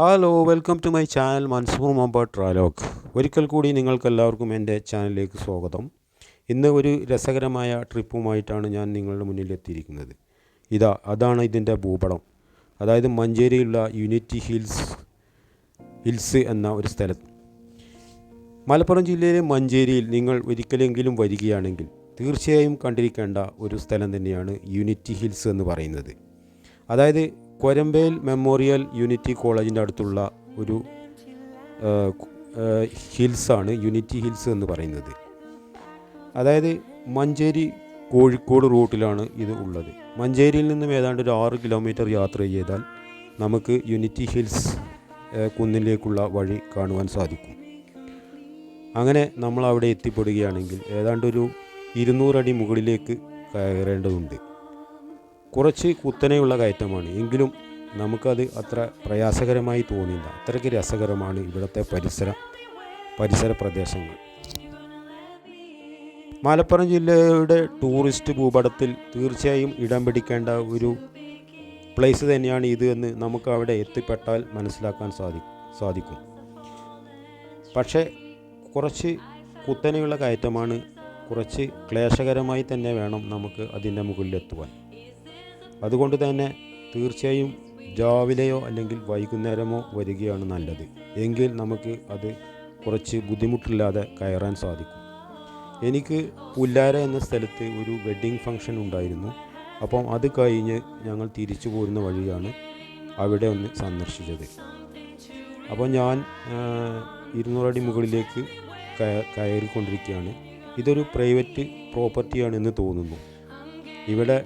Hello welcome to my channel Mansoor mobile travelogue ഒരിക്കൽ കൂടി നിങ്ങൾക്കെല്ലാവർക്കും എന്റെ ചാനലിലേക്ക് സ്വാഗതം. ഇന്ന് ഒരു രസകരമായ ട്രിപ്പുമായിട്ടാണ് ഞാൻ നിങ്ങളുടെ മുന്നിൽ എത്തിയിരിക്കുന്നത്. ഇതാ അതാണ് ഇതിന്റെ ഭൂപടം. അതായത് മഞ്ചേരിയിലുള്ള യൂണിറ്റി ഹിൽസ് ഹിൽസ് എന്ന ഒരു സ്ഥലം. മലപ്പുറം ജില്ലയിലെ മഞ്ചേരിയിൽ നിങ്ങൾ ഒരിക്കലെങ്കിലും വരികയാണെങ്കിൽ തീർച്ചയായും കണ്ടിരിക്കേണ്ട ഒരു സ്ഥലം തന്നെയാണ് യൂണിറ്റി ഹിൽസ് എന്ന് പറയുന്നത്. അതായത് കൊരമ്പേൽ മെമ്മോറിയൽ യൂണിറ്റി കോളേജിന്റെ അടുത്തുള്ള ഒരു ഹിൽസാണ് യൂണിറ്റി ഹിൽസ് എന്ന് പറയുന്നത്. അതായത് മഞ്ചേരി കോഴിക്കോട് റൂട്ടിലാണ് ഇത് ഉള്ളത്. മഞ്ചേരിയിൽ നിന്നും ഏതാണ്ട് ഒരു ആറ് കിലോമീറ്റർ യാത്ര ചെയ്താൽ നമുക്ക് യൂണിറ്റി ഹിൽസ് കുന്നിലേക്കുള്ള വഴി കാണുവാൻ സാധിക്കും. അങ്ങനെ നമ്മൾ അവിടെ എത്തിപ്പെടുകയാണെങ്കിൽ ഏതാണ്ടൊരു ഇരുന്നൂറടി മുകളിലേക്ക് കയറേണ്ടതുണ്ട്. കുറച്ച് കുത്തനെയുള്ള കയറ്റമാണ്. എങ്കിലും നമുക്കത് അത്ര പ്രയാസകരമായി തോന്നില്ല അത്രയ്ക്ക് രസകരമാണ് ഇവിടുത്തെ പരിസര പരിസര പ്രദേശങ്ങൾ. മലപ്പുറം ജില്ലയുടെ ടൂറിസ്റ്റ് ഭൂപടത്തിൽ തീർച്ചയായും ഇടം പിടിക്കേണ്ട ഒരു പ്ലേസ് തന്നെയാണ് ഇത് എന്ന് നമുക്ക് അവിടെ എത്തിപ്പെട്ടാൽ മനസ്സിലാക്കാൻ സാധി സാധിക്കും. പക്ഷേ കുറച്ച് കുത്തനെയുള്ള കയറ്റമാണ് കുറച്ച് ക്ലേശകരമായി തന്നെ വേണം നമുക്ക് അതിന്റെ മുകളിലെത്തുവാൻ. അതുകൊണ്ട് തന്നെ തീർച്ചയായും രാവിലെയോ അല്ലെങ്കിൽ വൈകുന്നേരമോ വരികയാണ് നല്ലത്. എങ്കിൽ നമുക്ക് അത് കുറച്ച് ബുദ്ധിമുട്ടില്ലാതെ കയറാൻ സാധിക്കും. എനിക്ക് പുല്ലാര എന്ന സ്ഥലത്ത് ഒരു വെഡ്ഡിങ് ഫംഗ്ഷൻ ഉണ്ടായിരുന്നു. അപ്പം അത് കഴിഞ്ഞ് ഞങ്ങൾ തിരിച്ചു പോരുന്ന വഴിയാണ് അവിടെ ഒന്ന് സന്ദർശിച്ചത്. അപ്പോൾ ഞാൻ ഇരുന്നൂറടി മുകളിലേക്ക് കയ- കയറിക്കൊണ്ടിരിക്കുകയാണ്. ഇതൊരു പ്രൈവറ്റ് പ്രോപ്പർട്ടിയാണെന്ന് തോന്നുന്നു. ഇവിടെ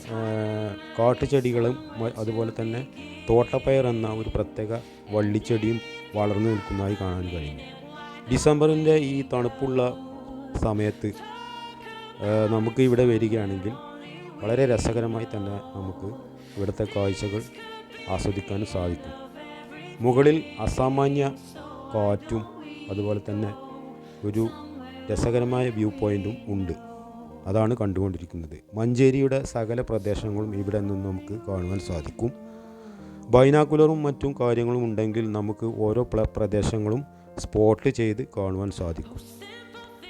കാട്ടുചെടികളും അതുപോലെ തന്നെ തോട്ടപ്പയർ എന്ന ഒരു പ്രത്യേക വള്ളിച്ചെടിയും വളർന്നു നിൽക്കുന്നതായി കാണാൻ കഴിയും. ഡിസംബറിന്റെ ഈ തണുപ്പുള്ള സമയത്ത് നമുക്ക് ഇവിടെ വരികയാണെങ്കിൽ വളരെ രസകരമായി തന്നെ നമുക്ക് ഇവിടുത്തെ കാഴ്ചകൾ ആസ്വദിക്കാനും സാധിക്കും. മുകളിൽ അസാമാന്യ കാറ്റും അതുപോലെ തന്നെ ഒരു രസകരമായ വ്യൂ പോയിന്റും ഉണ്ട്. അതാണ് കണ്ടുകൊണ്ടിരിക്കുന്നത്. മഞ്ചേരിയുടെ സകല പ്രദേശങ്ങളും ഇവിടെ നിന്ന് നമുക്ക് കാണുവാൻ സാധിക്കും. ബൈനാക്കുലറും മറ്റും കാര്യങ്ങളും ഉണ്ടെങ്കിൽ നമുക്ക് ഓരോ പ്രദേശങ്ങളും സ്പോട്ട് ചെയ്ത് കാണുവാൻ സാധിക്കും.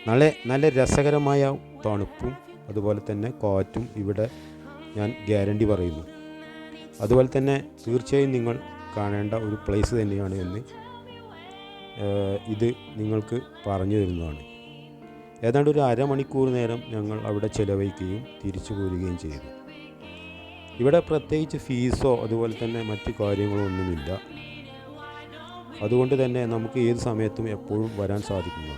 നല്ല നല്ല രസകരമായ തണുപ്പും അതുപോലെ തന്നെ കാറ്റും ഇവിടെ ഞാൻ ഗ്യാരണ്ടി പറയുന്നു. അതുപോലെ തന്നെ തീർച്ചയായും നിങ്ങൾ കാണേണ്ട ഒരു പ്ലേസ് തന്നെയാണ് എന്ന് ഇത് നിങ്ങൾക്ക് പറഞ്ഞു തരുന്നതാണ്. ഏതാണ്ട് ഒരു അരമണിക്കൂർ നേരം ഞങ്ങൾ അവിടെ ചെലവഴിക്കുകയും തിരിച്ചു പോരുകയും ചെയ്തു. ഇവിടെ പ്രത്യേകിച്ച് ഫീസോ അതുപോലെ തന്നെ മറ്റു കാര്യങ്ങളോ ഒന്നുമില്ല. അതുകൊണ്ട് തന്നെ നമുക്ക് ഏത് സമയത്തും എപ്പോഴും വരാൻ സാധിക്കുന്നു.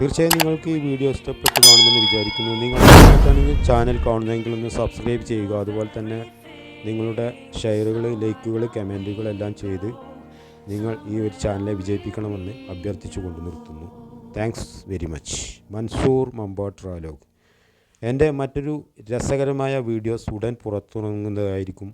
തീർച്ചയായും നിങ്ങൾക്ക് ഈ വീഡിയോ ഇഷ്ടപ്പെട്ട് കാണുമെന്ന് വിചാരിക്കുന്നു. നിങ്ങൾ ചാനൽ കാണുന്നതെങ്കിൽ ഒന്ന് സബ്സ്ക്രൈബ് ചെയ്യുക. അതുപോലെ തന്നെ നിങ്ങളുടെ ഷെയറുകൾ ലൈക്കുകൾ കമന്റുകൾ എല്ലാം ചെയ്ത് നിങ്ങൾ ഈ ഒരു ചാനലെ വിജയിപ്പിക്കണമെന്ന് അഭ്യർത്ഥിച്ചുകൊണ്ട് നിർത്തുന്നു. Thanks very much Mansoor Mambattu travelogue എന്റെ മറ്റൊരു രസകരമായ വീഡിയോസ് ഉടൻ പുറത്തിറങ്ങുന്നതായിരിക്കും.